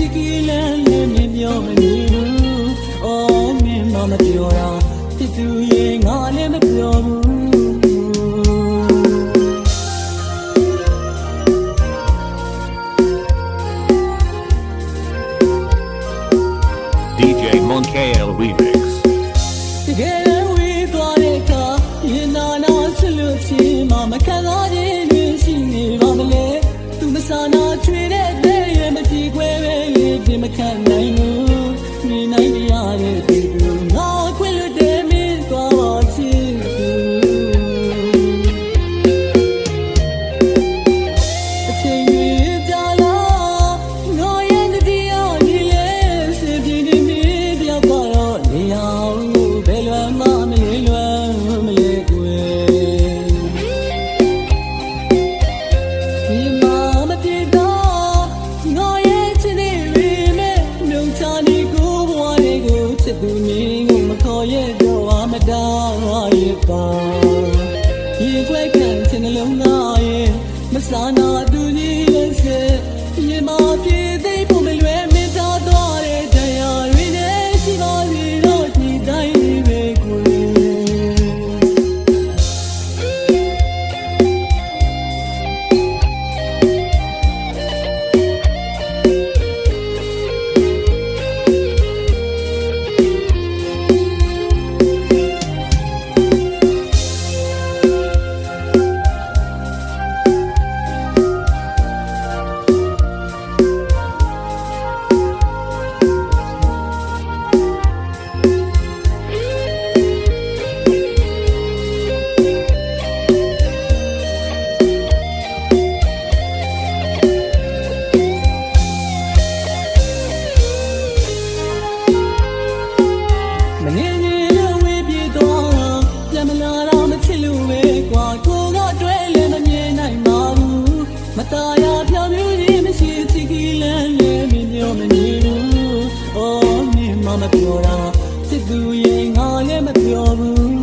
သားရပြောင်းလို့ခြင်းမရှိချစ်ကီလန်းလည်းမပြောမနေဘူးအော်မင်းမမပြောတာချစ်သူရဲ့ငါလည်းမပြောဘူး DJ Monkael Remix. တကယ်ဝေးသွားတဲ့အခါရင်နာနာဆလို့ချင်းမမခံစား ကတော့နေအောင်ဘယ်လွမ်းမမလေးလွမ်းမလေးကွယ်ဒီမှာမပြေတော့ငေါ်ရဲ့ချစ်နေပြီမဲ့နှုံချနေကိုဘဝတွေကိုချစ်သူမင်းကိုမခေါ်ရတော့အမတားရပါရေခွဲခံချင်နှလုံးသားရဲ့မဆာနာသူကြီးရဲ့စေရေမပြေ မตายရပြောင်းမျိုးကြီးမရှိချစ်ကီလန်းလည်းမပြောမနေဘူးအော်မင်းမမပြောတာချစ်သူရဲ့ငါလည်းမပြောဘူး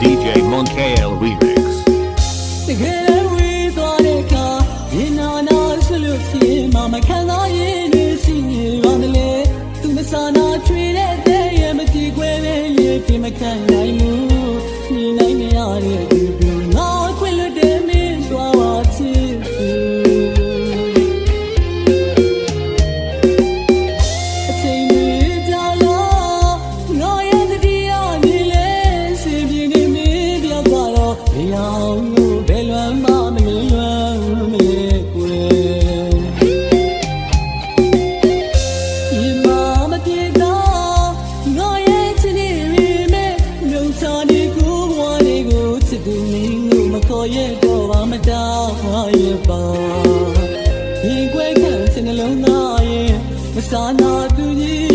DJ Monkael Remix. တကယ်ဝေးသွားတဲ့အခါရင်နာနာဆလို့ဖြစ်မမခံစားရည်နေရှိနေပါမလဲသူမဆာနာချွေ ေ ပြမခံနိုင်မှုညီနိုင်မရတဲ့သူတို့ငါခွင့်လွတ်တယ်မင်းသွားပါချစ်သူအချိန်လေးကြာလာငါရဲ့တရားမြင်လဲစေပြင်းနေမြေပြောက်သွားတော့ရောင်ကိုဘယ်လွမ်းမ ခေါ်ရတော့ပါမတားရပါရင်ခွဲခံစင်နှလုံးသားရင်မစားနာသူကြီး